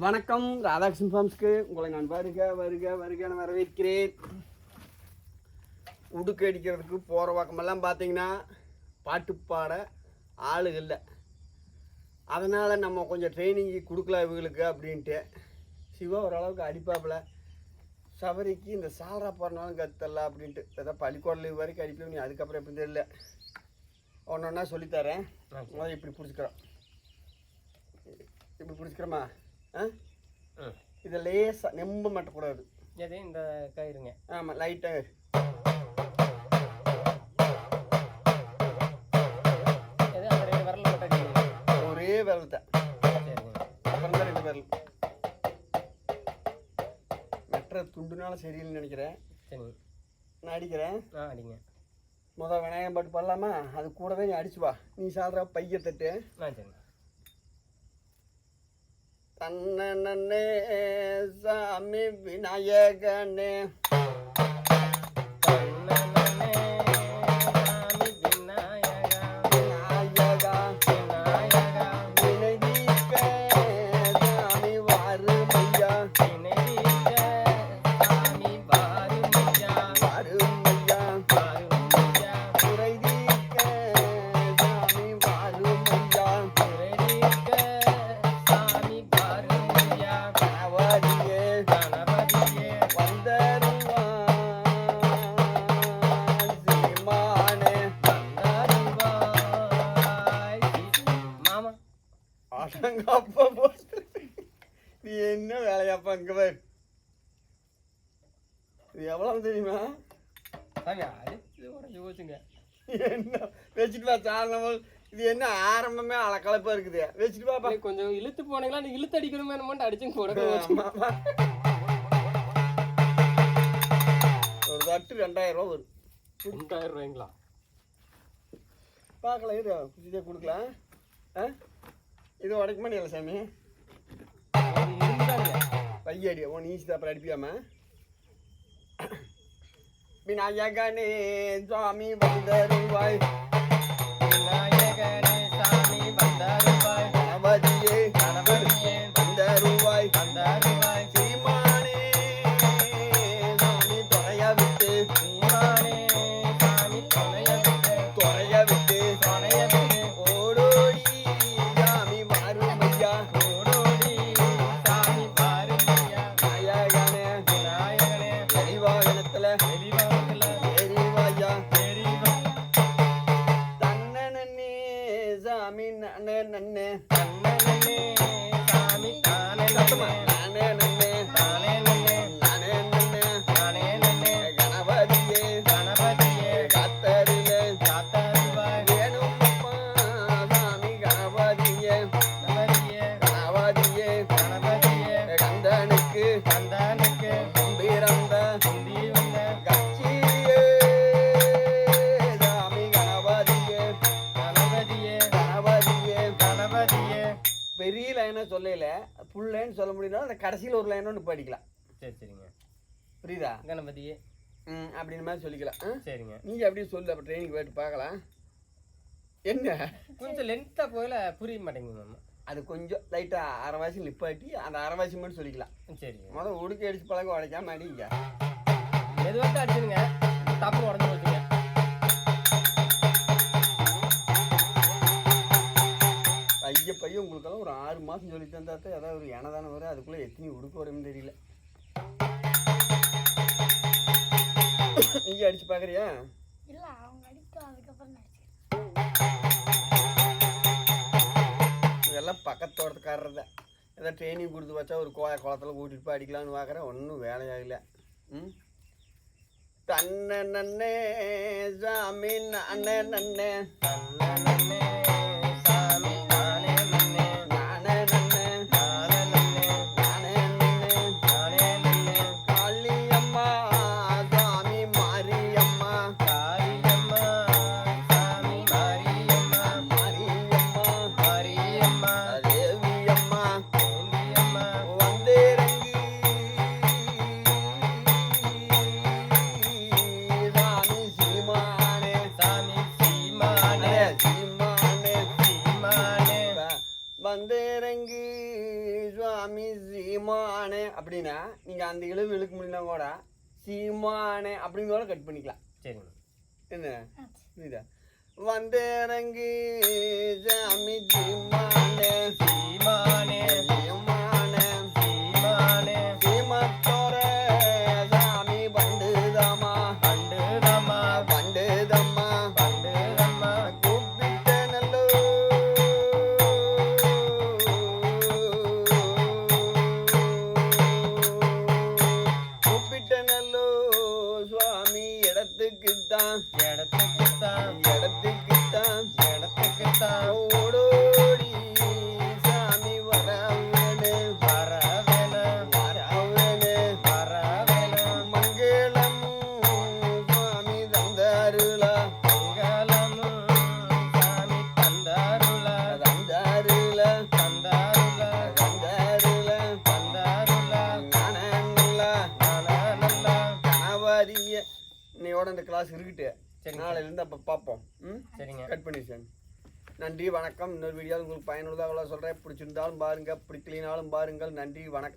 வணக்கம் ராதாகிருஷ்ணன் ஃபார்ம்ஸ்க்கு உங்களை நான் வருக வருக வருக என வரவேற்கிறேன். உடுக்கு அடிக்கிறதுக்கு போகிற பக்கமெல்லாம் பார்த்தீங்கன்னா பாட்டு பாட ஆளு இல்லை. அதனால் நம்ம கொஞ்சம் ட்ரைனிங் கொடுக்கலாம் இவங்களுக்கு அப்படின்ட்டு. சிவா ஓரளவுக்கு அடிப்பாப்புல. சபரிக்கு இந்த சாலரா போகிறனாலும் கத்தரலாம் அப்படின்ட்டு. ஏதோ பள்ளிக்கூடம் வரைக்கும் அடிப்பேன் நீ அதுக்கப்புறம் எப்படி தெரியல. ஒன்று ஒன்றா சொல்லித்தரேன் முதல்ல இப்படி பிடிச்சிக்கிறோம். இப்படி பிடிச்சிக்கிறோமா. இதை லேசாக நெம்ப மாட்டக்கூடாது எது? இந்த கயிறுங்க ஆமாம் லைட்டாக ஒரே விரல் தான். அப்புறம் தான் ரெண்டு விரல். வெட்டுற துண்டுனால சரியில்லைன்னு நினைக்கிறேன். சரிங்க நான் அடிக்கிறேன். ஆ அடிங்க. முதல் விநாயகம் பாட்டு பாடலாமா? அது கூடவே நீ அடிச்சு வா. நீ சால்ற பைய தட்டு. ஆ சரிங்க தன்னே சாமி விநாயகனே. நீ என்ன வேலையாப்பா இங்க பாரு. இது எவ்வளவு தெரியுமா? அடிச்சு போச்சுங்க என்ன? வச்சுட்டு வா சாரணம் இது என்ன ஆரம்பமே அலக்கலப்பா இருக்குது. வச்சுட்டு அப்படியே கொஞ்சம் இழுத்து போனீங்களா? நீ இழுத்து அடிக்கணுமே என்னமோன்ட்டு அடிச்சுங்க போட ஆமா, ஆமா. ஒரு தட்டு ரெண்டாயிரம் ரூபா வரும். ரெண்டாயிரம் ரூபாய்ங்களா? பார்க்கலாம் இரு குச்சிதே கொடுக்கலாம். ஆ? இது உடைக்க மாட்டேங்கல சாமி? கையடி உன் ஈஸி அப்புறம் அடிப்பியாம விநாயகனே சுவாமி வந்தருவாய் விநாயகனே சாமி வந்தரு சாமி நன்னே நன்னே சாமி தானே நானே நன்னே தானே நன்னே நானே நன்னே தானே நன்னே கணபதியே கணபதியே கத்தரிலே காத்தருவாய் வேணுமப்பா சாமி கணபதியே கணபதியே கணபதியே கணபதியே கந்தனுக்கு கந்தனுக்கு ஃபுல் லைன் சொல்ல முடியும்னா அந்த கடைசியில் ஒரு லைன் ஒன்று படிக்கலாம். சரி சரிங்க. புரியுதா? கணபதியே ம் அப்படின்னு மாதிரி சொல்லிக்கலாம்? சரிங்க. நீங்க அப்படியே சொல்லு அப்போ ட்ரைனிங் போயிட்டு பார்க்கலாம். என்ன? கொஞ்சம் லென்த்தாக போயில புரிய மாட்டேங்குது மாமா. அது கொஞ்சம் லைட்டாக அரை வாசி நிப்பாட்டி அந்த அரை வாசி மட்டும் சொல்லிக்கலாம். சரிங்க முதல் உடுக்கி அடிச்சு பழக்கம் உடைக்காம அடிங்க. மெதுவாக அடிச்சிருங்க. தப்பு உடஞ்சி போச்சுங்க. உங்களுக்கெல்லாம் ஒரு ஆறு மாதம் சொல்லி தந்தா தான் ஏதாவது ஒரு இன தானே வரும் அதுக்குள்ளே எத்தனை உடுக்க வரும்னு தெரியல. நீங்க அடிச்சு பார்க்குறியா இல்ல அவங்க அடிக்கும் அதுக்கப்புறம் இதெல்லாம் பக்கத்தோட்டத்துக்காரர் தான். ஏதாவது ட்ரைனிங் கொடுத்து வச்சா ஒரு கோய குளத்துல கூட்டிட்டு போய் அடிக்கலாம்னு பார்க்குறேன் ஒன்றும் வேலையாகல. ம்? தன்ன நன்னே சாமி நானே நன்னே. சாமி அப்படின்னா நீங்கள் அந்த இழுவு இழுக்க முடியல கூட சீமானே அப்படின்னு கூட கட் பண்ணிக்கலாம். சரிங்க என்ன? இதா வந்தேரங்கு சாமி சீமானே சீமானே. சீமானே கணவாரிய இன்னையோட இந்த கிளாஸ் இருக்குட்டு. சரிங்க. நாளையிலேருந்து அப்போ பார்ப்போம். ம்? சரிங்க. கட் பண்ணி சார் நன்றி வணக்கம். இன்னொரு வீடியோ உங்களுக்கு பயனுள்ளதாக சொல்கிறேன் பிடிச்சிருந்தாலும் பாருங்கள் பிடிக்கலினாலும் பாருங்கள். நன்றி வணக்கம்.